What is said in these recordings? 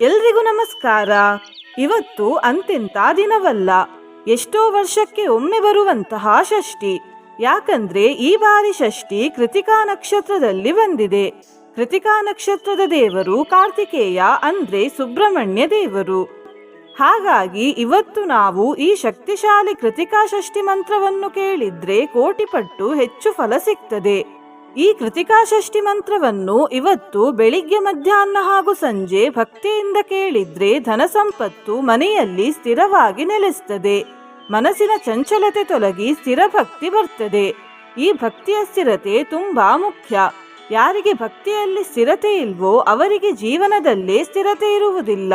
ಎಲ್ರಿಗೂ ನಮಸ್ಕಾರ. ಇವತ್ತು ಅಂತೆಂತ ದಿನವಲ್ಲ. ಎಷ್ಟೋ ವರ್ಷಕ್ಕೆ ಒಮ್ಮೆ ಬರುವಂತಹ ಷಷ್ಠಿ. ಯಾಕಂದ್ರೆ ಈ ಬಾರಿ ಷಷ್ಠಿ ಕೃತಿಕಾ ನಕ್ಷತ್ರದಲ್ಲಿ ಬಂದಿದೆ. ಕೃತಿಕಾ ನಕ್ಷತ್ರದ ದೇವರು ಕಾರ್ತಿಕೇಯ ಅಂದ್ರೆ ಸುಬ್ರಹ್ಮಣ್ಯ ದೇವರು. ಹಾಗಾಗಿ ಇವತ್ತು ನಾವು ಈ ಶಕ್ತಿಶಾಲಿ ಕೃತಿಕಾ ಷಷ್ಠಿ ಮಂತ್ರವನ್ನು ಕೇಳಿದ್ರೆ ಕೋಟಿ ಪಟ್ಟು ಹೆಚ್ಚು ಫಲ ಸಿಗ್ತದೆ. ಈ ಕೃತಿಕಾ ಷಷ್ಠಿ ಮಂತ್ರವನ್ನು ಇವತ್ತು ಬೆಳಿಗ್ಗೆ ಮಧ್ಯಾಹ್ನ ಹಾಗೂ ಸಂಜೆ ಭಕ್ತಿಯಿಂದ ಕೇಳಿದ್ರೆ ಧನ ಸಂಪತ್ತು ಮನೆಯಲ್ಲಿ ಸ್ಥಿರವಾಗಿ ನೆಲೆಸ್ತದೆ. ಮನಸ್ಸಿನ ಚಂಚಲತೆ ತೊಲಗಿ ಸ್ಥಿರ ಭಕ್ತಿ ಬರ್ತದೆ. ಈ ಭಕ್ತಿಯ ಸ್ಥಿರತೆ ತುಂಬಾ ಮುಖ್ಯ. ಯಾರಿಗೆ ಭಕ್ತಿಯಲ್ಲಿ ಸ್ಥಿರತೆ ಇಲ್ವೋ ಅವರಿಗೆ ಜೀವನದಲ್ಲೇ ಸ್ಥಿರತೆ ಇರುವುದಿಲ್ಲ.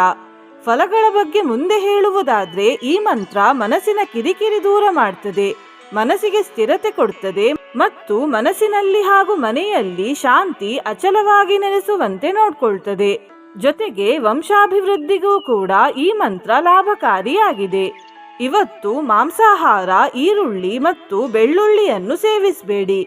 ಫಲಗಳ ಬಗ್ಗೆ ಮುಂದೆ ಹೇಳುವುದಾದ್ರೆ ಈ ಮಂತ್ರ ಮನಸ್ಸಿನ ಕಿರಿಕಿರಿ ದೂರ ಮಾಡ್ತದೆ. ಮನಸ್ಸಿಗೆ ಸ್ಥಿರತೆ ಕೊಡುತ್ತದೆ ಮತ್ತು ಮನಸ್ಸಿನಲ್ಲಿ ಹಾಗೂ ಮನೆಯಲ್ಲಿ ಶಾಂತಿ ಅಚಲವಾಗಿ ನೆಲೆಸುವಂತೆ ನೋಡಿಕೊಳ್ಳುತ್ತದೆ ಜೊತೆಗೆ ವಂಶಾಭಿವೃದ್ಧಿಗೂ ಕೂಡ ಈ ಮಂತ್ರ ಲಾಭಕಾರಿಯಾಗಿದೆ. ಇವತ್ತು ಮಾಂಸಾಹಾರ, ಈರುಳ್ಳಿ ಮತ್ತು ಬೆಳ್ಳುಳ್ಳಿಯನ್ನು ಸೇವಿಸಬೇಡಿ.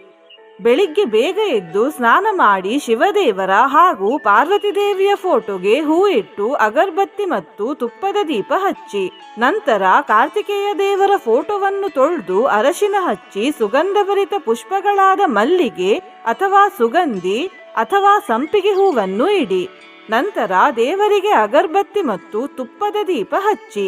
ಬೆಳಿಗ್ಗೆ ಬೇಗ ಎದ್ದು ಸ್ನಾನ ಮಾಡಿ ಶಿವದೇವರ ಹಾಗೂ ಪಾರ್ವತಿ ದೇವಿಯ ಫೋಟೋಗೆ ಹೂ ಇಟ್ಟು ಅಗರ್ಬತ್ತಿ ಮತ್ತು ತುಪ್ಪದ ದೀಪ ಹಚ್ಚಿ, ನಂತರ ಕಾರ್ತಿಕೇಯ ದೇವರ ಫೋಟೋವನ್ನು ತೊಳೆದು ಅರಶಿನ ಹಚ್ಚಿ ಸುಗಂಧಭರಿತ ಪುಷ್ಪಗಳಾದ ಮಲ್ಲಿಗೆ ಅಥವಾ ಸುಗಂಧಿ ಅಥವಾ ಸಂಪಿಗೆ ಹೂವನ್ನು ಇಡಿ, ನಂತರ ದೇವರಿಗೆ ಅಗರ್ಬತ್ತಿ ಮತ್ತು ತುಪ್ಪದ ದೀಪ ಹಚ್ಚಿ.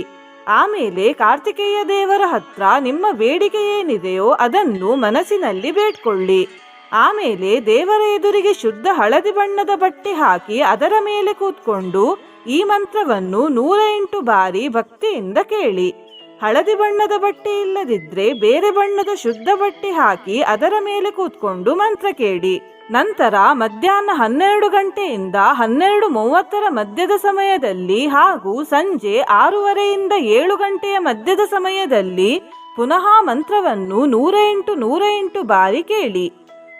ಆಮೇಲೆ ಕಾರ್ತಿಕೇಯ ದೇವರ ಹತ್ರ ನಿಮ್ಮ ಬೇಡಿಕೆ ಏನಿದೆಯೋ ಅದನ್ನು ಮನಸ್ಸಿನಲ್ಲಿ ಬೇಡ್ಕೊಳ್ಳಿ. ಆಮೇಲೆ ದೇವರ ಎದುರಿಗೆ ಶುದ್ಧ ಹಳದಿ ಬಣ್ಣದ ಬಟ್ಟೆ ಹಾಕಿ ಅದರ ಮೇಲೆ ಕೂತ್ಕೊಂಡು ಈ ಮಂತ್ರವನ್ನು ನೂರ ಎಂಟು ಬಾರಿ ಭಕ್ತಿಯಿಂದ ಕೇಳಿ. ಹಳದಿ ಬಣ್ಣದ ಬಟ್ಟೆ ಇಲ್ಲದಿದ್ರೆ ಬೇರೆ ಬಣ್ಣದ ಶುದ್ಧ ಬಟ್ಟೆ ಹಾಕಿ ಅದರ ಮೇಲೆ ಕೂತ್ಕೊಂಡು ಮಂತ್ರ ಕೇಳಿ. ನಂತರ ಮಧ್ಯಾಹ್ನ ಹನ್ನೆರಡು ಗಂಟೆಯಿಂದ ಹನ್ನೆರಡು ಮೂವತ್ತರ ಮಧ್ಯದ ಸಮಯದಲ್ಲಿ ಹಾಗೂ ಸಂಜೆ ಆರೂವರೆಯಿಂದ ಏಳು ಗಂಟೆಯ ಮಧ್ಯದ ಸಮಯದಲ್ಲಿ ಪುನಃ ಮಂತ್ರವನ್ನು ನೂರ ಎಂಟು ನೂರ ಎಂಟು ಬಾರಿ ಕೇಳಿ.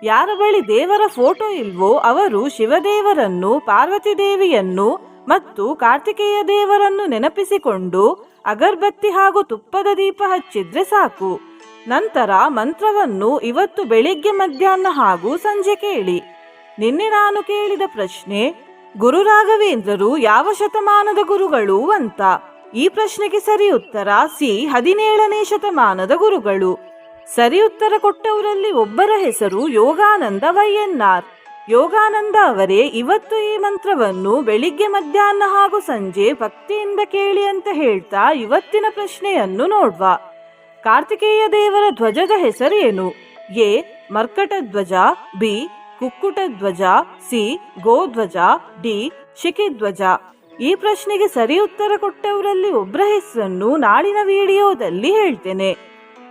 ಯಾರ ಬಳಿ ದೇವರ ಫೋಟೋ ಇಲ್ವೋ ಅವರು ಶಿವದೇವರನ್ನು, ಪಾರ್ವತಿ ದೇವಿಯನ್ನು ಮತ್ತು ಕಾರ್ತಿಕೇಯ ದೇವರನ್ನು ನೆನಪಿಸಿಕೊಂಡು ಅಗರ್ಬತ್ತಿ ಹಾಗೂ ತುಪ್ಪದ ದೀಪ ಹಚ್ಚಿದ್ರೆ ಸಾಕು. ನಂತರ ಮಂತ್ರವನ್ನು ಇವತ್ತು ಬೆಳಿಗ್ಗೆ ಮಧ್ಯಾಹ್ನ ಹಾಗೂ ಸಂಜೆ ಕೇಳಿ. ನಿನ್ನೆ ನಾನು ಕೇಳಿದ ಪ್ರಶ್ನೆ, ಗುರು ರಾಘವೇಂದ್ರರು ಯಾವ ಶತಮಾನದ ಗುರುಗಳು ಅಂತ? ಈ ಪ್ರಶ್ನೆಗೆ ಸರಿ ಉತ್ತರ ಸಿ, ಹದಿನೇಳನೇ ಶತಮಾನದ ಗುರುಗಳು. ಸರಿ ಉತ್ತರ ಕೊಟ್ಟವರಲ್ಲಿ ಒಬ್ಬರ ಹೆಸರು ಯೋಗಾನಂದ ವೈಎನ್ಆರ್ ಯೋಗಾನಂದ ಅವರೇ, ಇವತ್ತು ಈ ಮಂತ್ರವನ್ನು ಬೆಳಿಗ್ಗೆ ಮಧ್ಯಾಹ್ನ ಹಾಗೂ ಸಂಜೆ ಭಕ್ತಿಯಿಂದ ಕೇಳಿ ಅಂತ ಹೇಳ್ತಾ ಇವತ್ತಿನ ಪ್ರಶ್ನೆಯನ್ನು ನೋಡ್ವ. ಕಾರ್ತಿಕೇಯ ದೇವರ ಧ್ವಜದ ಹೆಸರೇನು ಎ, ಮರ್ಕಟ ಧ್ವಜ, ಬಿ, ಕುಕ್ಕುಟ ಧ್ವಜ, ಸಿ ಗೋಧ್ವಜ ಡಿ ಶಿಖಿಧ್ವಜ ಈ ಪ್ರಶ್ನೆಗೆ ಸರಿ ಉತ್ತರ ಕೊಟ್ಟವರಲ್ಲಿ ಒಬ್ಬರ ಹೆಸರನ್ನು ನಾಳಿನ ವಿಡಿಯೋದಲ್ಲಿ ಹೇಳ್ತೇನೆ.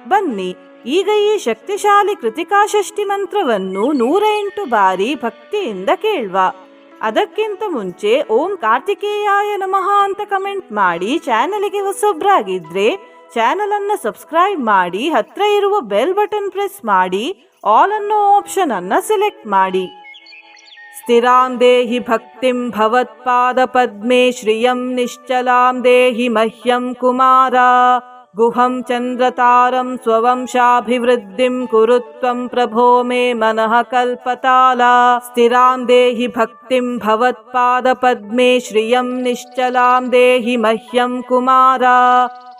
ಬನ್ನಿ ಈಗ ಈ ಶಕ್ತಿಶಾಲಿ ಕೃತಿಕಾ ಷಷ್ಠಿ ಮಂತ್ರವನ್ನು ನೂರ ಎಂಟು ಬಾರಿ ಭಕ್ತಿಯಿಂದ ಕೇಳುವ. ಅದಕ್ಕಿಂತ ಮುಂಚೆ ಓಂ ಕಾರ್ತಿಕೇಯಾಯ ನಮಃ ಅಂತ ಕಮೆಂಟ್ ಮಾಡಿ ಚಾನಲ್ಗೆ ಹೊಸೊಬ್ರಾಗಿದ್ರೆ ಚಾನಲ್ ಅನ್ನು ಸಬ್ಸ್ಕ್ರೈಬ್ ಮಾಡಿ, ಹತ್ರ ಇರುವ ಬೆಲ್ ಬಟನ್ ಪ್ರೆಸ್ ಮಾಡಿ ಆಲ್ ಅನ್ನೋ ಆಪ್ಷನ್ ಅನ್ನ ಸೆಲೆಕ್ಟ್ ಮಾಡಿ. ಸ್ಥಿರಾಂ ದೇಹಿ ಭಕ್ತಿಂ ಭವತ್ಪಾದ ಪದ್ಮೆ ಶ್ರಿಯಂ ನಿಶ್ಚಲಾಂ ದೇಹಿ ಮಹ್ಯಂ ಕುಮಾರ. गुहं चन्द्रतारं स्ववंशाभिवृद्धिं कुरु त्वं प्रभो मे मनः कल्पताला। स्थिरां देहि भक्तिं भवत्पादपद्मे श्रियं निश्चलां देहि मह्यं कुमारा।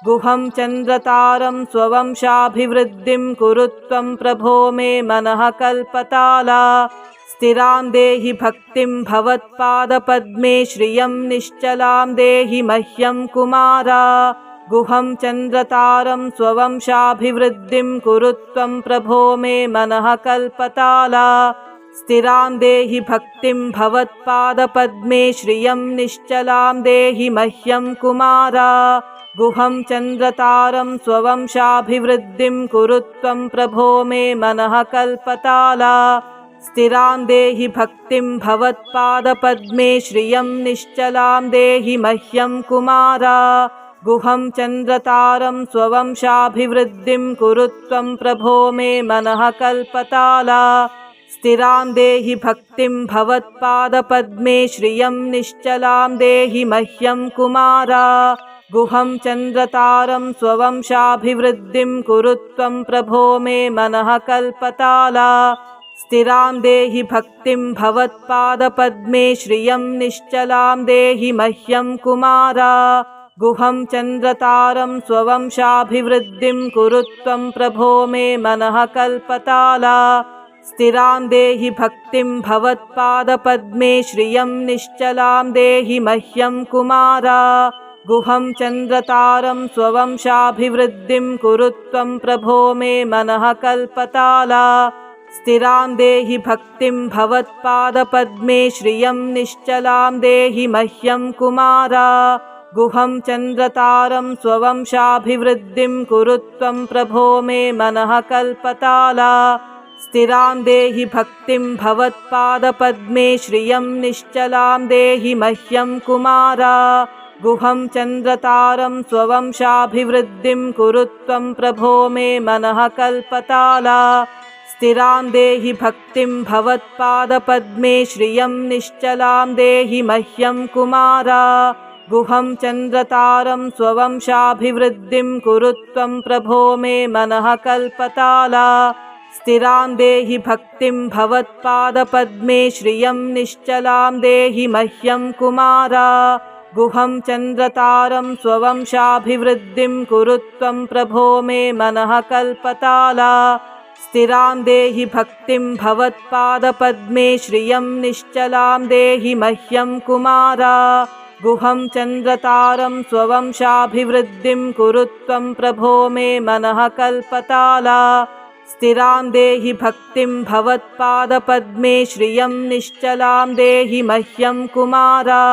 गुहं चन्द्रतारं स्ववंशाभिवृद्धिं कुरु त्वं प्रभो मे मनः कल्पताला। स्थिरां देहि भक्तिं भवत्पादपद्मे श्रियं निश्चलां देहि मह्यं कुमारा। गुहं चन्द्रतारं स्ववंशाभिवृद्धिं कुरुत्वं प्रभो मे मनः कल्पताला। स्थिरां देहि भक्तिं भवत्पादपद्मे श्रियं निश्चलां देहि मह्यं कुमारा। गुहं चन्द्रतारं स्ववंशाभिवृद्धिं कुरुत्वं प्रभो मे मनः कल्पताला। स्थिरां देहि भक्तिं भवत्पादपद्मे श्रियं निश्चलां देहि मह्यं कुमारा। गुहं चन्द्रतारं स्ववंशाभिवृद्धिं कुरुत्वं प्रभो मे मनः कल्पताला। स्थिरां देहि भक्तिं भवत्पादपद्मे श्रियं निश्चलां देहि मह्यं कुमारा। गुहं चन्द्रतारं स्ववंशाभिवृद्धिं कुरुत्वं प्रभो मे मनः कल्पताला। स्थिरां देहि भक्तिं भवत्पादपद्मे श्रियं निश्चलां देहि मह्यं कुमारा। गुहं चन्द्रतारं स्ववंशाभिवृद्धिं कुरु त्वं प्रभो मे मनः कल्पताला। स्थिरां देहि भक्तिं भवत्पादपद्मे श्रियं निश्चलां देहि मह्यं कुमारा। गुहं चन्द्रतारं स्ववंशाभिवृद्धिं कुरु त्वं प्रभो मे मनः कल्पताला। स्थिरां देहि भक्तिं भवत्पादपद्मे श्रियं निश्चलां देहि मह्यं कुमारा गुहं चन्द्रतारं स्ववंशाभिवृद्धिं कुरु त्वं प्रभो मे मनः कल्पताला। स्थिरां देहि भक्तिं भवत्पादपद्मे श्रियं निश्चलां देहि मह्यं कुमारा। गुहं चन्द्रतारं स्ववंशाभिवृद्धिं कुरु त्वं प्रभो मे मनः कल्पताला। स्थिरां देहि भक्तिं भवत्पादपद्मे श्रियं निश्चलां देहि मह्यं कुमारा गुहं चन्द्रतारं स्ववंशाभिवृद्धिं कुरु त्वं प्रभो मे मनः कल्पताला। स्थिरां देहि भक्तिं भवत्पादपद्मे श्रियं निश्चलां देहि मह्यं कुमारा। गुहं चन्द्रतारं स्ववंशाभिवृद्धिं कुरु त्वं प्रभो मे मनः कल्पताला। स्थिरां देहि भक्तिं भवत्पादपद्मे श्रियं निश्चलां देहि मह्यं कुमारा गुहं चन्द्रतारं स्ववंशाभिवृद्धिं कुरु त्वं प्रभो मे मनः कल्पताला। स्थिरां देहि भक्तिं भवत्पादपद्मे श्रियं निश्चलां देहि मह्यं कुमारा।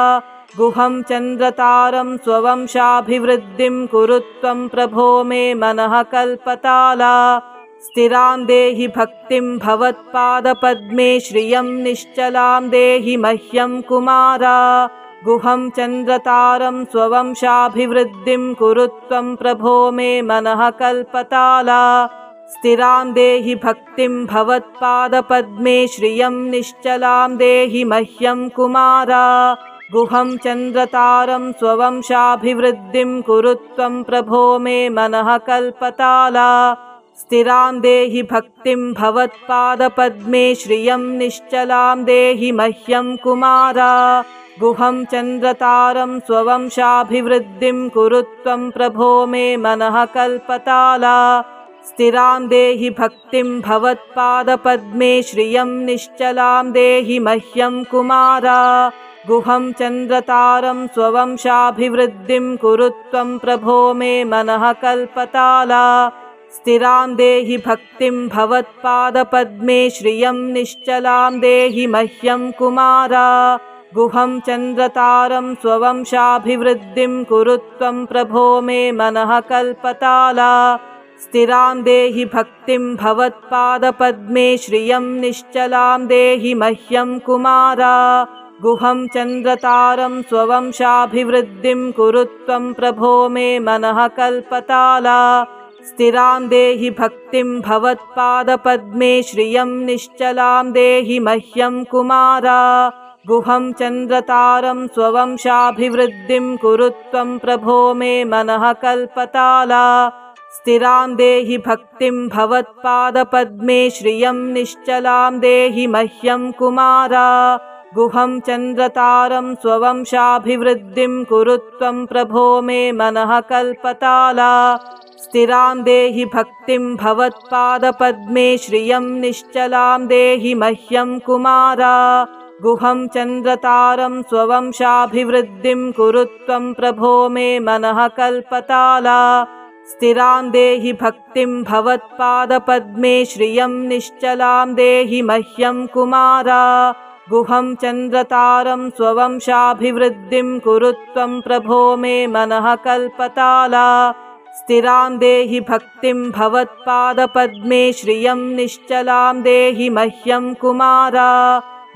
गुहं चन्द्रतारं स्ववंशाभिवृद्धिं कुरु त्वं प्रभो मे मनः कल्पताला। स्थिरां देहि भक्तिं भवत्पादपद्मे श्रियं निश्चलां देहि मह्यं कुमारा गुहं चन्द्रतारं स्ववंशाभिवृद्धिं कुरु त्वं प्रभो मे मनः कल्पताला। स्थिरां देहि भक्तिं भवत्पादपद्मे श्रियं निश्चलां देहि मह्यं कुमारा। गुहं चन्द्रतारं स्ववंशाभिवृद्धिं कुरु त्वं प्रभो मे मनः कल्पताला। स्थिरां देहि भक्तिं भवत्पादपद्मे श्रियं निश्चलां देहि मह्यं कुमारा गुहं चन्द्रतारं स्ववंशाभिवृद्धिं कुरु त्वं प्रभो मे मनः कल्पताला। स्थिरां देहि भक्तिं भवत्पादपद्मे श्रियं निश्चलां देहि मह्यं कुमारा। गुहं चन्द्रतारं स्ववंशाभिवृद्धिं कुरु त्वं प्रभो मे मनः कल्पताला। स्थिरां देहि भक्तिं भवत्पादपद्मे श्रियं निश्चलां देहि मह्यं कुमारा गुहं चन्द्रतारं स्ववंशाभिवृद्धिं कुरु त्वं प्रभो मे मनः कल्पताला। स्थिरां देहि भक्तिं भवत्पादपद्मे श्रियं निश्चलां देहि मह्यं कुमारा। गुहं चन्द्रतारं स्ववंशाभिवृद्धिं कुरु त्वं प्रभो मे मनः कल्पताला। स्थिरां देहि भक्तिं भवत्पादपद्मे श्रियं निश्चलां देहि मह्यं कुमारा गुहं चन्द्रतारं स्ववंशाभिवृद्धिं कुरु त्वं प्रभो मे मनः कल्पताला। स्थिरां देहि भक्तिं भवत्पादपद्मे श्रियं निश्चलां देहि मह्यं कुमारा। गुहं चन्द्रतारं स्ववंशाभिवृद्धिं कुरु त्वं प्रभो मे मनः कल्पताला। स्थिरां देहि भक्तिं भवत्पादपद्मे श्रियं निश्चलां देहि मह्यं कुमारा गुहं चन्द्रतारं स्ववंशाभिवृद्धिं कुरु त्वं प्रभो मे मनः कल्पताला। स्थिरां देहि भक्तिं भवत्पादपद्मे श्रियं निश्चलां देहि मह्यं कुमारा। गुहं चन्द्रतारं स्ववंशाभिवृद्धिं कुरु त्वं प्रभो मे मनः कल्पताला। स्थिरां देहि भक्तिं भवत्पादपद्मे श्रियं निश्चलां देहि मह्यं कुमारा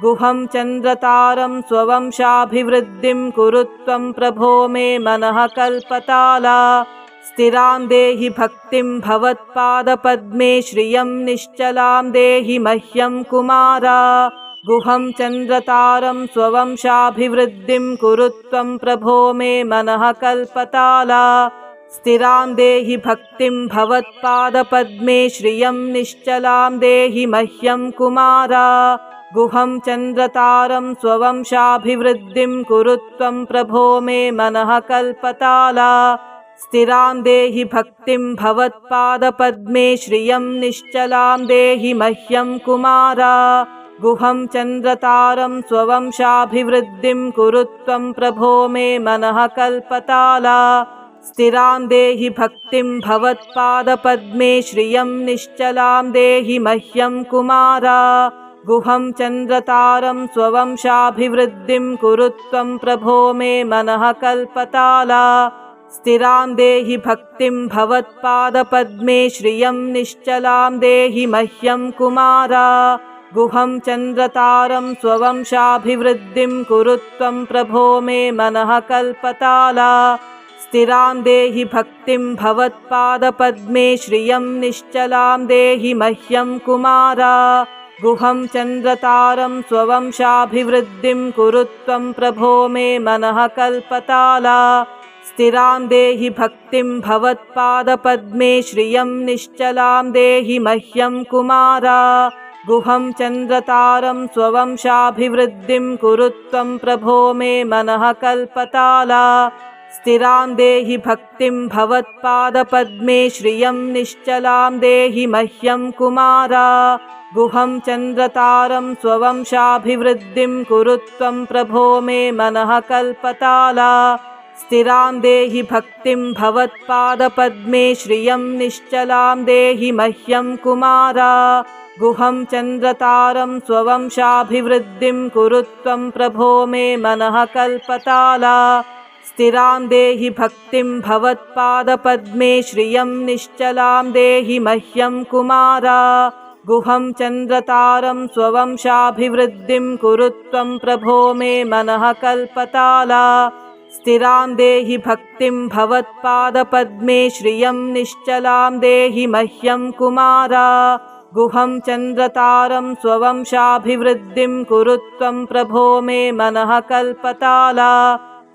गुहं चन्द्रतारं स्ववंशाभिवृद्धिं कुरु त्वं प्रभो मे मनः कल्पताला। स्थिरां देहि भक्तिं भवत्पादपद्मे श्रियं निश्चलां देहि मह्यं कुमारा। गुहं चन्द्रतारं स्ववंशाभिवृद्धिं कुरु त्वं प्रभो मे मनः कल्पताला। स्थिरां देहि भक्तिं भवत्पादपद्मे श्रियं निश्चलां देहि मह्यं कुमारा गुहं चन्द्रतारं स्ववंशाभिवृद्धिं कुरु त्वं प्रभो मे मनः कल्पताला। स्थिरां देहि भक्तिं भवत्पादपद्मे श्रियं निश्चलां देहि मह्यं कुमारा। गुहं चन्द्रतारं स्ववंशाभिवृद्धिं कुरु त्वं प्रभो मे मनः कल्पताला। स्थिरां देहि भक्तिं भवत्पादपद्मे श्रियं निश्चलां देहि मह्यं कुमारा गुहं चन्द्रतारं स्ववंशाभिवृद्धिं कुरु त्वं प्रभो मे मनः कल्पताला। स्थिरां देहि भक्तिं भवत्पादपद्मे श्रियं निश्चलां देहि मह्यं कुमारा। गुहं चन्द्रतारं स्ववंशाभिवृद्धिं कुरु त्वं प्रभो मे मनः कल्पताला। स्थिरां देहि भक्तिं भवत्पादपद्मे श्रियं निश्चलां देहि मह्यं कुमारा गुहं चन्द्रतारं स्ववंशाभिवृद्धिं कुरु त्वं प्रभो मे मनः कल्पताला। स्थिरां देहि भक्तिं भवत्पादपद्मे श्रियं निश्चलां देहि मह्यं कुमारा। गुहं चन्द्रतारं स्ववंशाभिवृद्धिं कुरु त्वं प्रभो मे मनः कल्पताला स्थिरां देहि भक्तिं भवत्पादपद्मे श्रियं निश्चलां देहि मह्यं कुमारा। गुहं चन्द्रतारं स्ववंशाभिवृद्धिं कुरु त्वं प्रभो मे मनः कल्पताला। स्थिरां देहि भक्तिं भवत्पादपद्मे श्रियं निश्चलां देहि मह्यं कुमारा। गुहं चन्द्रतारं स्ववंशाभिवृद्धिं कुरु त्वं प्रभो मे मनः कल्पताला स्थिरां देहि भक्तिं भवत्पादपद्मे श्रियं निश्चलां देहि मह्यं कुमारा। गुहं चन्द्रतारं स्ववंशाभिवृद्धिं कुरु त्वं प्रभो मे मनः कल्पताला। स्थिरां देहि भक्तिं भवत्पादपद्मे श्रियं निश्चलां देहि मह्यं कुमारा। गुहं चन्द्रतारं स्ववंशाभिवृद्धिं कुरु त्वं प्रभो मे मनः कल्पताला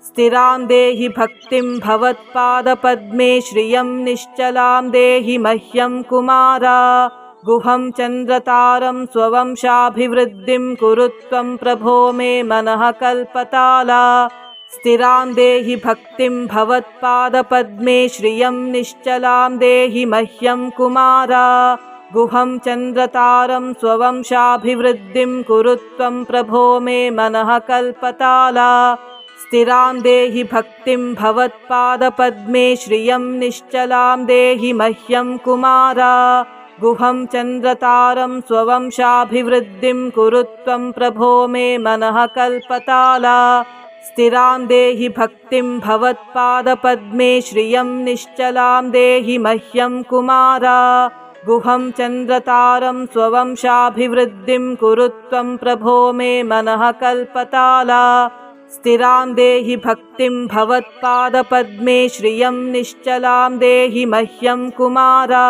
स्थिरां देहि भक्तिं भवत्पादपद्मे श्रियं निश्चलां देहि मह्यं कुमारा। गुहं चन्द्रतारं स्ववंशाभिवृद्धिं कुरु त्वं प्रभो मे मनः कल्पताला। स्थिरां देहि भक्तिं भवत्पादपद्मे श्रियं निश्चलां देहि मह्यं कुमारा। गुहं चन्द्रतारं स्ववंशाभिवृद्धिं कुरु त्वं प्रभो मे मनः कल्पताला स्थिरां देहि भक्तिं भवत्पादपद्मे श्रियं निश्चलां देहि मह्यं कुमारा। गुहं चन्द्रतारं स्ववंशाभिवृद्धिं कुरु त्वं प्रभो मे मनः कल्पताला। स्थिरां देहि भक्तिं भवत्पादपद्मे श्रियं निश्चलां देहि मह्यं कुमारा। गुहं चन्द्रतारं स्ववंशाभिवृद्धिं कुरु त्वं प्रभो मे मनः कल्पताला स्थिरां देहि भक्तिं भवत्पादपद्मे श्रियं निश्चलां देहि मह्यं कुमारा।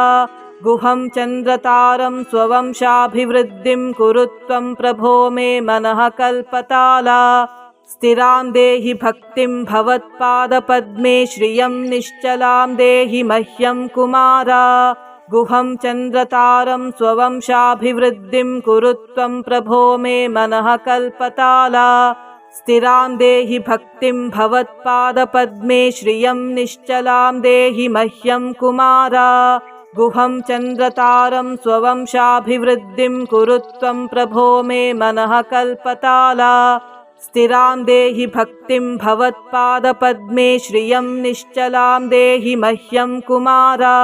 गुहं चन्द्रतारं स्ववंशाभिवृद्धिं कुरु त्वं प्रभो मे मनः कल्पताला। स्थिरां देहि भक्तिं भवत्पादपद्मे श्रियं निश्चलां देहि मह्यं कुमारा। गुहं चन्द्रतारं स्ववंशाभिवृद्धिं कुरु त्वं प्रभो मे मनः कल्पताला स्थिरां देहि भक्तिं भवत्पादपद्मे श्रियं निश्चलां देहि मह्यं कुमारा। गुहं चन्द्रतारं स्ववंशाभिवृद्धिं कुरु त्वं प्रभो मे मनः कल्पताला। स्थिरां देहि भक्तिं भवत्पादपद्मे श्रियं निश्चलां देहि मह्यं कुमारा।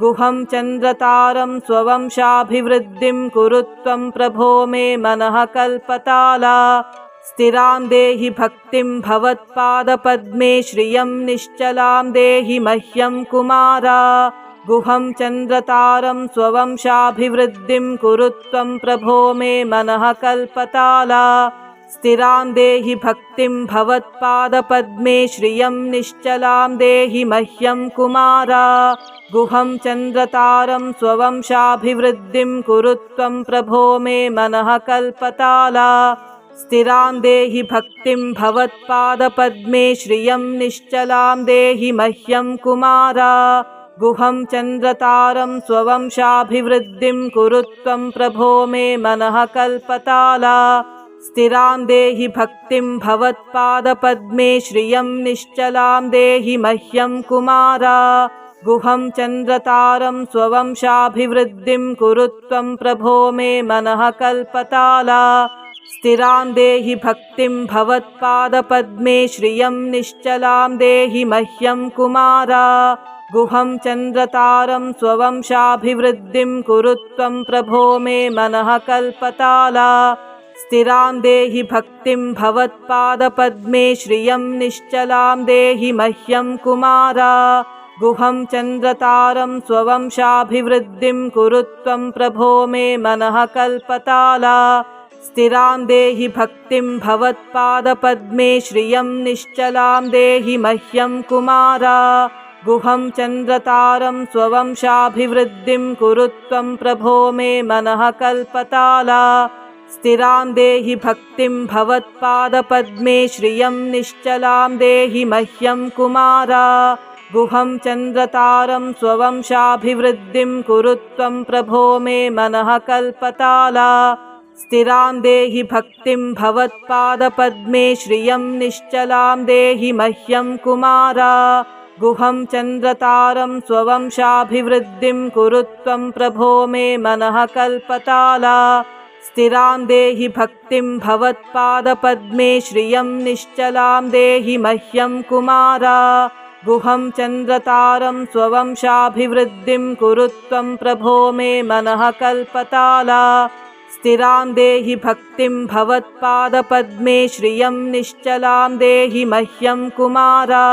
गुहं चन्द्रतारं स्ववंशाभिवृद्धिं कुरु त्वं प्रभो मे मनः कल्पताला स्थिरां देहि भक्तिं भवत्पादपद्मे श्रियं निश्चलां देहि मह्यं कुमारा। गुहं चन्द्रतारं स्ववंशाभिवृद्धिं कुरु त्वं प्रभो मे मनः कल्पताला। स्थिरां देहि भक्तिं भवत्पादपद्मे श्रियं निश्चलां देहि मह्यं कुमारा। गुहं चन्द्रतारं स्ववंशाभिवृद्धिं कुरु त्वं प्रभो मे मनः कल्पताला स्थिरां देहि भक्तिं भवत्पादपद्मे श्रियं निश्चलां देहि मह्यं कुमारा। गुहं चन्द्रतारं स्ववंशाभिवृद्धिं कुरु त्वं प्रभो मे मनः कल्पताला। स्थिरां देहि भक्तिं भवत्पादपद्मे श्रियं निश्चलां देहि मह्यं कुमारा। गुहं चन्द्रतारं स्ववंशाभिवृद्धिं कुरु त्वं प्रभो मे मनः कल्पताला स्थिरां देहि भक्तिं भवत्पादपद्मे श्रियं निश्चलां देहि मह्यं कुमारा। गुहं चन्द्रतारं स्ववंशाभिवृद्धिं कुरु त्वं प्रभो मे मनः कल्पताला। स्थिरां देहि भक्तिं भवत्पादपद्मे श्रियं निश्चलां देहि मह्यं कुमारा। गुहं चन्द्रतारं स्ववंशाभिवृद्धिं कुरु त्वं प्रभो मे मनः कल्पताला स्थिरां देहि भक्तिं भवत्पादपद्मे श्रियं निश्चलां देहि मह्यं कुमारा। गुहं चन्द्रतारं स्ववंशाभिवृद्धिं कुरु त्वं प्रभो मे मनः कल्पताला। स्थिरां देहि भक्तिं भवत्पादपद्मे श्रियं निश्चलां देहि मह्यं कुमारा। गुहं चन्द्रतारं स्ववंशाभिवृद्धिं कुरु त्वं प्रभो मे मनः कल्पताला स्थिरां देहि भक्तिं भवत्पादपद्मे श्रियं निश्चलां देहि मह्यं कुमारा। गुहं चन्द्रतारं स्ववंशाभिवृद्धिं कुरु त्वं प्रभो मे मनः कल्पताला। स्थिरां देहि भक्तिं भवत्पादपद्मे श्रियं निश्चलां देहि मह्यं कुमारा। गुहं चन्द्रतारं स्ववंशाभिवृद्धिं कुरु त्वं प्रभो मे मनः कल्पताला स्थिरां देहि भक्तिं भवत्पादपद्मे श्रियं निश्चलां देहि मह्यं कुमारा।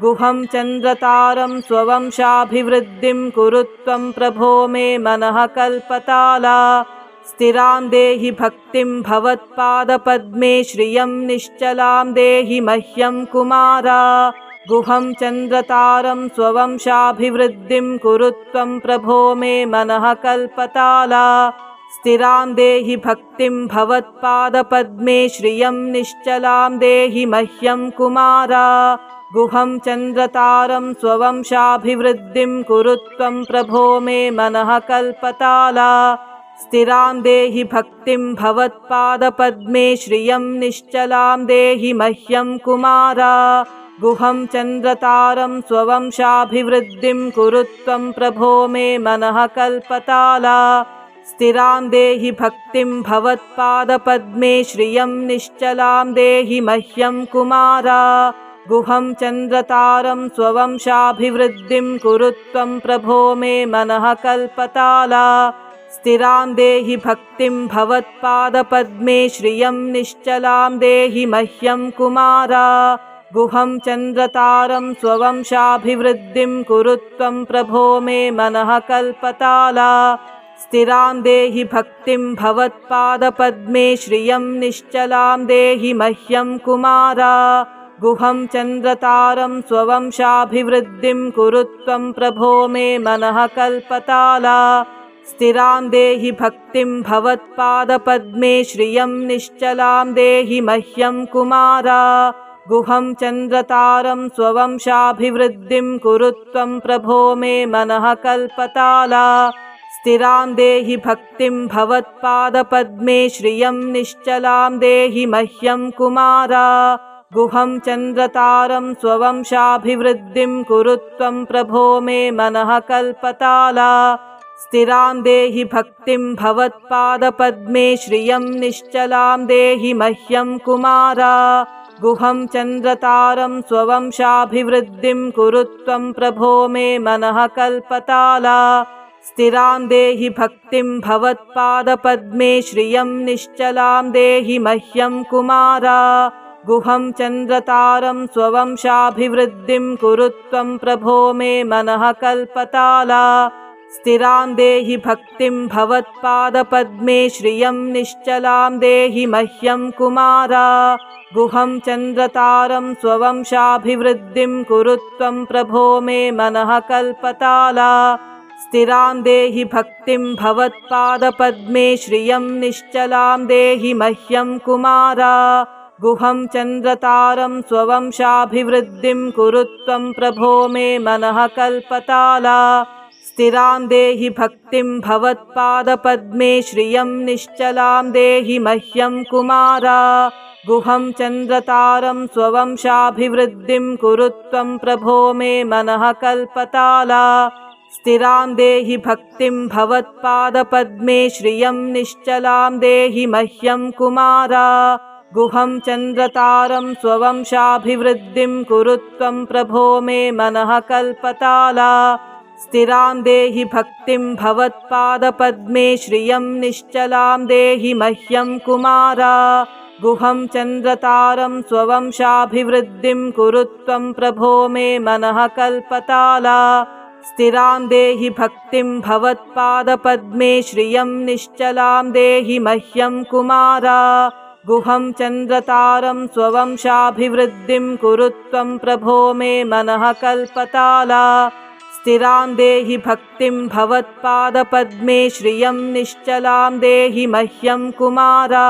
गुहं चन्द्रतारं स्ववंशाभिवृद्धिं कुरु त्वं प्रभो मे मनः कल्पताला। स्थिरां देहि भक्तिं भवत्पादपद्मे श्रियं निश्चलां देहि मह्यं कुमारा। गुहं चन्द्रतारं स्ववंशाभिवृद्धिं कुरु त्वं प्रभो मे मनः कल्पताला स्थिरां देहि भक्तिं भवत्पादपद्मे श्रियं निश्चलां देहि मह्यं कुमारा। गुहं चन्द्रतारं स्ववंशाभिवृद्धिं कुरु त्वं प्रभो मे मनः कल्पताला। स्थिरां देहि भक्तिं भवत्पादपद्मे श्रियं निश्चलां देहि मह्यं कुमारा। गुहं चन्द्रतारं स्ववंशाभिवृद्धिं कुरु त्वं प्रभो मे मनः कल्पताला स्थिरां देहि भक्तिं भवत्पादपद्मे श्रियं निश्चलां देहि मह्यं कुमारा। गुहं चन्द्रतारं स्ववंशाभिवृद्धिं कुरु त्वं प्रभो मे मनः कल्पताला। स्थिरां देहि भक्तिं भवत्पादपद्मे श्रियं निश्चलां देहि मह्यं कुमारा। गुहं चन्द्रतारं स्ववंशाभिवृद्धिं कुरु त्वं प्रभो मे मनः कल्पताला स्थिरां देहि भक्तिं भवत्पादपद्मे श्रियं निश्चलां देहि मह्यं कुमारा। गुहं चन्द्रतारं स्ववंशाभिवृद्धिं कुरु त्वं प्रभो मे मनः कल्पताला। स्थिरां देहि भक्तिं भवत्पादपद्मे श्रियं निश्चलां देहि मह्यं कुमारा। गुहं चन्द्रतारं स्ववंशाभिवृद्धिं कुरु त्वं प्रभो मे मनः कल्पताला स्थिरां देहि भक्तिं भवत्पादपद्मे श्रियं निश्चलां देहि मह्यं कुमारा। गुहं चन्द्रतारं स्ववंशाभिवृद्धिं कुरु त्वं प्रभो मे मनः कल्पताला। स्थिरां देहि भक्तिं भवत्पादपद्मे श्रियं निश्चलां देहि मह्यं कुमारा। गुहं चन्द्रतारं स्ववंशाभिवृद्धिं कुरु त्वं प्रभो मे मनः कल्पताला स्थिरां देहि भक्तिं भवत्पादपद्मे श्रियं निश्चलां देहि मह्यं कुमारा। गुहं चन्द्रतारं स्ववंशाभिवृद्धिं कुरु त्वं प्रभो मे मनः कल्पताला। स्थिरां देहि भक्तिं भवत्पादपद्मे श्रियं निश्चलां देहि मह्यं कुमारा। गुहं चन्द्रतारं स्ववंशाभिवृद्धिं कुरु त्वं प्रभो मे मनः कल्पताला स्थिरां देहि भक्तिं भवत्पादपद्मे श्रियं निश्चलां देहि मह्यं कुमारा। गुहं चन्द्रतारं स्ववंशाभिवृद्धिं कुरु त्वं प्रभो मे मनः कल्पताला। स्थिरां देहि भक्तिं भवत्पादपद्मे श्रियं निश्चलां देहि मह्यं कुमारा। गुहं चन्द्रतारं स्ववंशाभिवृद्धिं कुरु त्वं प्रभो मे मनः कल्पताला स्थिरां देहि भक्तिं भवत्पादपद्मे श्रियं निश्चलां देहि मह्यं कुमारा। गुहं चन्द्रतारं स्ववंशाभिवृद्धिं कुरु त्वं प्रभो मे मनः कल्पताला। स्थिरां देहि भक्तिं भवत्पादपद्मे श्रियं निश्चलां देहि मह्यं कुमारा। गुहं चन्द्रतारं स्ववंशाभिवृद्धिं कुरु त्वं प्रभो मे मनः कल्पताला स्थिरां देहि भक्तिं भवत्पादपद्मे श्रियं निश्चलां देहि मह्यं कुमारा। गुहं चन्द्रतारं स्ववंशाभिवृद्धिं कुरु त्वं प्रभो मे मनः कल्पताला। स्थिरां देहि भक्तिं भवत्पादपद्मे श्रियं निश्चलां देहि मह्यं कुमारा।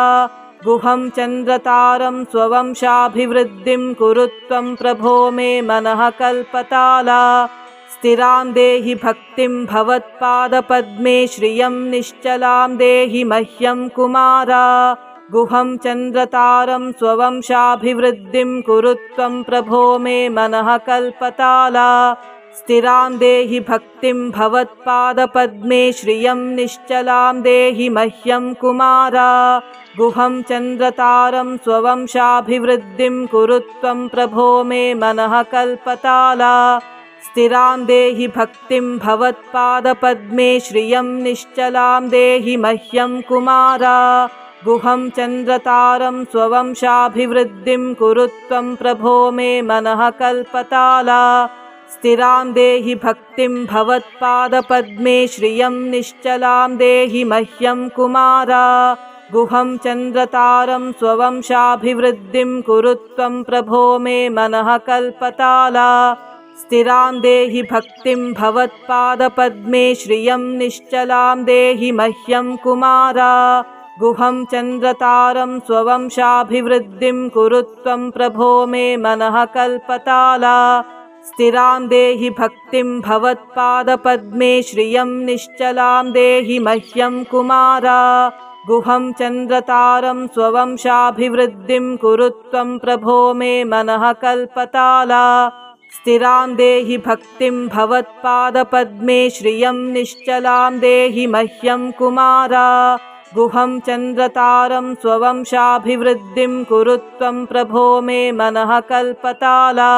गुहं चन्द्रतारं स्ववंशाभिवृद्धिं कुरु त्वं प्रभो मे मनः कल्पताला स्थिरां देहि भक्तिं भवत्पादपद्मे श्रियं निश्चलां देहि मह्यं कुमारा। गुहं चन्द्रतारं स्ववंशाभिवृद्धिं कुरु त्वं प्रभो मे मनः कल्पताला। स्थिरां देहि भक्तिं भवत्पादपद्मे श्रियं निश्चलां देहि मह्यं कुमारा। गुहं चन्द्रतारं स्ववंशाभिवृद्धिं कुरु त्वं प्रभो मे मनः कल्पताला स्थिरां देहि भक्तिं भवत्पादपद्मे श्रियं निश्चलां देहि मह्यं कुमारा। गुहं चन्द्रतारं स्ववंशाभिवृद्धिं कुरु त्वं प्रभो मे मनः कल्पताला। स्थिरां देहि भक्तिं भवत्पादपद्मे श्रियं निश्चलां देहि मह्यं कुमारा। गुहं चन्द्रतारं स्ववंशाभिवृद्धिं कुरु त्वं प्रभो मे मनः कल्पताला स्थिरां देहि भक्तिं भवत्पादपद्मे श्रियं निश्चलां देहि मह्यं कुमारा। गुहं चन्द्रतारं स्ववंशाभिवृद्धिं कुरु त्वं प्रभो मे मनः कल्पताला। स्थिरां देहि भक्तिं भवत्पादपद्मे श्रियं निश्चलां देहि मह्यं कुमारा। गुहं चन्द्रतारं स्ववंशाभिवृद्धिं कुरु त्वं प्रभो मे मनः कल्पताला स्थिरां देहि भक्तिं भवत्पादपद्मे श्रियं निश्चलां देहि मह्यं कुमारा। गुहं चन्द्रतारं स्ववंशाभिवृद्धिं कुरु त्वं प्रभो मे मनः कल्पताला।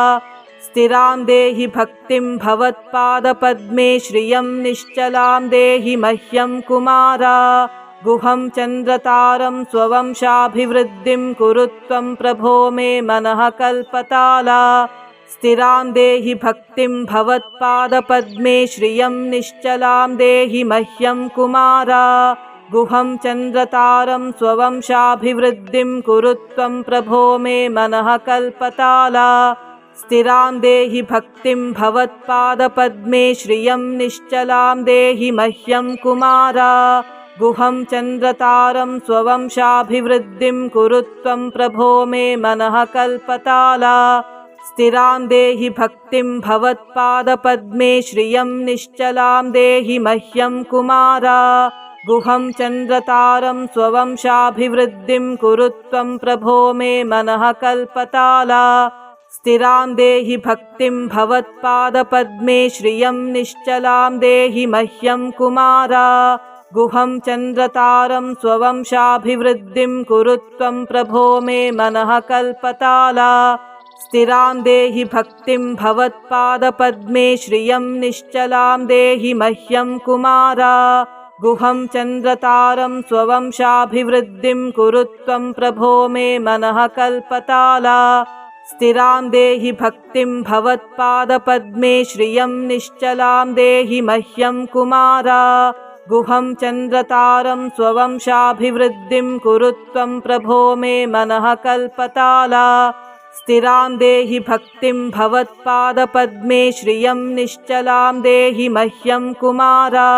स्थिरां देहि भक्तिं भवत्पादपद्मे श्रियं निश्चलां देहि मह्यं कुमारा। गुहं चन्द्रतारं स्ववंशाभिवृद्धिं कुरु त्वं प्रभो मे मनः कल्पताला स्थिरां देहि भक्तिं भवत्पादपद्मे श्रियं निश्चलां देहि मह्यं कुमारा। गुहं चन्द्रतारं स्ववंशाभिवृद्धिं कुरु त्वं प्रभो मे मनः कल्पताला। स्थिरां देहि भक्तिं भवत्पादपद्मे श्रियं निश्चलां देहि मह्यं कुमारा। गुहं चन्द्रतारं स्ववंशाभिवृद्धिं कुरु त्वं प्रभो मे मनः कल्पताला स्थिरां देहि भक्तिं भवत्पादपद्मे श्रियं निश्चलां देहि मह्यं कुमारा। गुहं चन्द्रतारं स्ववंशाभिवृद्धिं कुरु त्वं प्रभो मे मनः कल्पताला। स्थिरां देहि भक्तिं भवत्पादपद्मे श्रियं निश्चलां देहि मह्यं कुमारा। गुहं चन्द्रतारं स्ववंशाभिवृद्धिं कुरु त्वं प्रभो मे मनः कल्पताला स्थिरां देहि भक्तिं भवत्पादपद्मे श्रियं निश्चलां देहि मह्यं कुमारा। गुहं चन्द्रतारं स्ववंशाभिवृद्धिं कुरु त्वं प्रभो मे मनः कल्पताला। स्थिरां देहि भक्तिं भवत्पादपद्मे श्रियं निश्चलां देहि मह्यं कुमारा। गुहं चन्द्रतारं स्ववंशाभिवृद्धिं कुरु त्वं प्रभो मे मनः कल्पताला स्थिरां देहि भक्तिं भवत्पादपद्मे श्रियं निश्चलां देहि मह्यं कुमारा।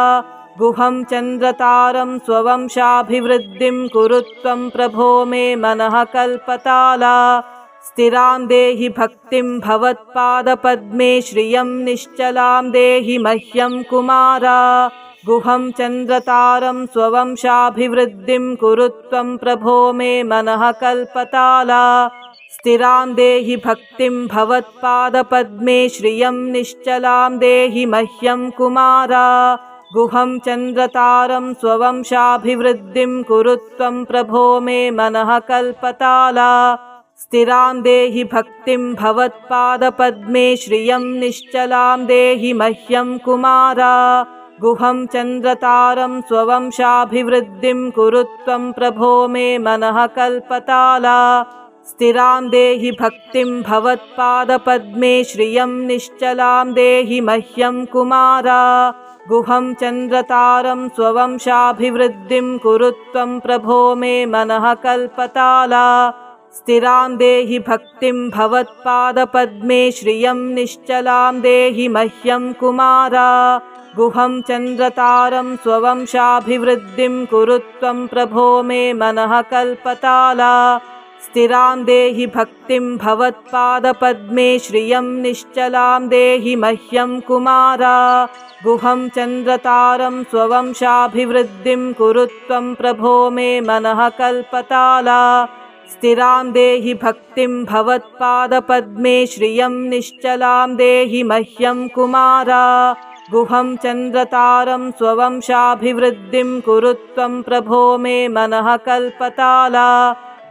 गुहं चन्द्रतारं स्ववंशाभिवृद्धिं कुरु त्वं प्रभो मे मनः कल्पताला। स्थिरां देहि भक्तिं भवत्पादपद्मे श्रियं निश्चलां देहि मह्यं कुमारा। गुहं चन्द्रतारं स्ववंशाभिवृद्धिं कुरु त्वं प्रभो मे मनः कल्पताला स्थिरां देहि भक्तिं भवत्पादपद्मे श्रियं निश्चलां देहि मह्यं कुमारा। गुहं चन्द्रतारं स्ववंशाभिवृद्धिं कुरु त्वं प्रभो मे मनः कल्पताला। स्थिरां देहि भक्तिं भवत्पादपद्मे श्रियं निश्चलां देहि मह्यं कुमारा। गुहं चन्द्रतारं स्ववंशाभिवृद्धिं कुरु त्वं प्रभो मे मनः कल्पताला स्थिरां देहि भक्तिं भवत्पादपद्मे श्रियं निश्चलां देहि मह्यं कुमारा। गुहं चन्द्रतारं स्ववंशाभिवृद्धिं कुरु त्वं प्रभो मे मनः कल्पताला। स्थिरां देहि भक्तिं भवत्पादपद्मे श्रियं निश्चलां देहि मह्यं कुमारा। गुहं चन्द्रतारं स्ववंशाभिवृद्धिं कुरु त्वं प्रभो मे मनः कल्पताला स्थिरां देहि भक्तिं भवत्पादपद्मे श्रियं निश्चलां देहि मह्यं कुमारा। गुहं चन्द्रतारं स्ववंशाभिवृद्धिं कुरु त्वं प्रभो मे मनः कल्पताला। स्थिरां देहि भक्तिं भवत्पादपद्मे श्रियं निश्चलां देहि मह्यं कुमारा। गुहं चन्द्रतारं स्ववंशाभिवृद्धिं कुरु त्वं प्रभो मे मनः कल्पताला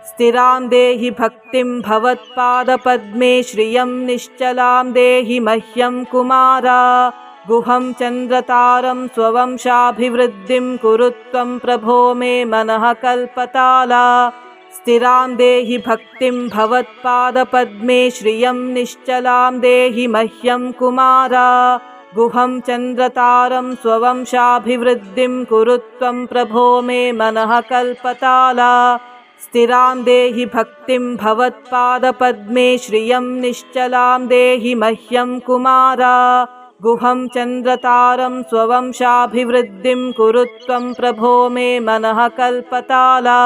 स्थिरां देहि भक्तिं भवत्पादपद्मे श्रियं निश्चलां देहि मह्यं कुमारा। गुहं चन्द्रतारं स्ववंशाभिवृद्धिं कुरु त्वं प्रभो मे मनः कल्पताला। स्थिरां देहि भक्तिं भवत्पादपद्मे श्रियं निश्चलां देहि मह्यं कुमारा। गुहं चन्द्रतारं स्ववंशाभिवृद्धिं कुरु त्वं प्रभो मे मनः कल्पताला स्थिरां देहि भक्तिं भवत्पादपद्मे श्रियं निश्चलां देहि मह्यं कुमारा। गुहं चन्द्रतारं स्ववंशाभिवृद्धिं कुरु त्वं प्रभो मे मनः कल्पताला।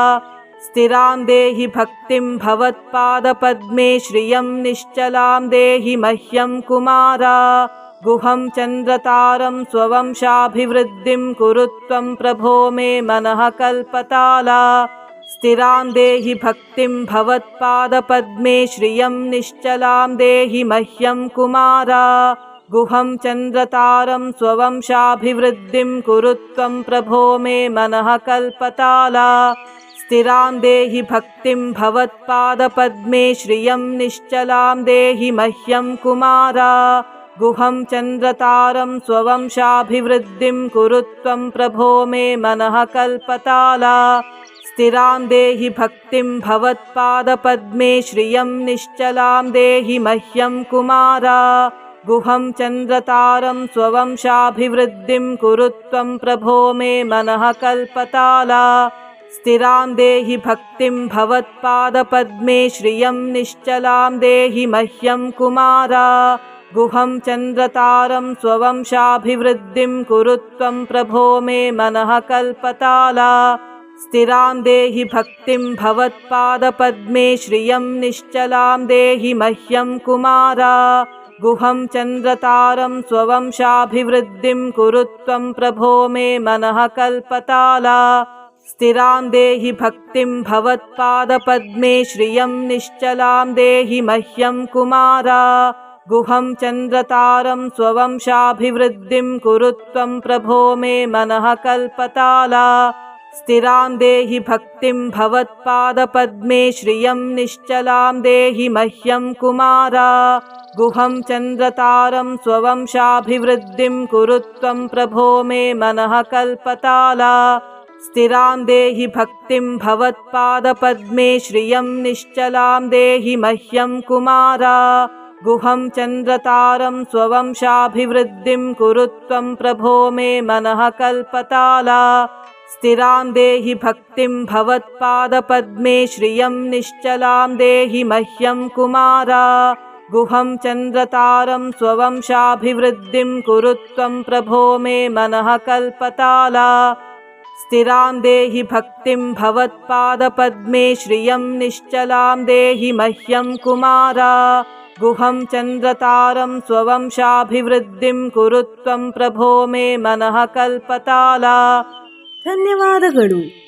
स्थिरां देहि भक्तिं भवत्पादपद्मे श्रियं निश्चलां देहि मह्यं कुमारा। गुहं चन्द्रतारं स्ववंशाभिवृद्धिं कुरु त्वं प्रभो मे मनः कल्पताला स्थिरां देहि भक्तिं भवत्पादपद्मे श्रियं निश्चलां देहि मह्यं कुमारा। गुहं चन्द्रतारं स्ववंशाभिवृद्धिं कुरु त्वं प्रभो मे मनः कल्पताला। स्थिरां देहि भक्तिं भवत्पादपद्मे श्रियं निश्चलां देहि मह्यं कुमारा। गुहं चन्द्रतारं स्ववंशाभिवृद्धिं कुरु त्वं प्रभो मे मनः कल्पताला स्थिरां देहि भक्तिं भवत्पादपद्मे श्रियं निश्चलां देहि मह्यं कुमारा। गुहं चन्द्रतारं स्ववंशाभिवृद्धिं कुरु त्वं प्रभो मे मनः कल्पताला। स्थिरां देहि भक्तिं भवत्पादपद्मे श्रियं निश्चलां देहि मह्यं कुमारा। गुहं चन्द्रतारं स्ववंशाभिवृद्धिं कुरु त्वं प्रभो मे मनः कल्पताला स्थिरां देहि भक्तिं भवत्पादपद्मे श्रियं निश्चलां देहि मह्यं कुमारा। गुहं चन्द्रतारं स्ववंशाभिवृद्धिं कुरु त्वं प्रभो मे मनः कल्पताला। स्थिरां देहि भक्तिं भवत्पादपद्मे श्रियं निश्चलां देहि मह्यं कुमारा। गुहं चन्द्रतारं स्ववंशाभिवृद्धिं कुरु त्वं प्रभो मे मनः कल्पताला स्थिरां देहि भक्तिं भवत्पादपद्मे श्रियं निश्चलां देहि मह्यं कुमारा। गुहं चन्द्रतारं स्ववंशाभिवृद्धिं कुरु त्वं प्रभो मे मनः कल्पताला। स्थिरां देहि भक्तिं भवत्पादपद्मे श्रियं निश्चलां देहि मह्यं कुमारा। गुहं चन्द्रतारं स्ववंशाभिवृद्धिं कुरु त्वं प्रभो मे मनः कल्पताला स्थिरां देहि भक्तिं भवत्पादपद्मे श्रियं निश्चलां देहि मह्यं कुमार। गुहं चन्द्रतारं स्ववंशाभिवृद्धिं कुरु त्वं प्रभो मे मनः कल्पताला। स्थिरां देहि भक्तिं भवत्पादपद्मे श्रियं निश्चलां देहि मह्यं कुमार। गुहं चन्द्रतारं स्ववंशाभिवृद्धिं कुरु त्वं प्रभो मे मनः कल्पताला ಧನ್ಯವಾದಗಳು.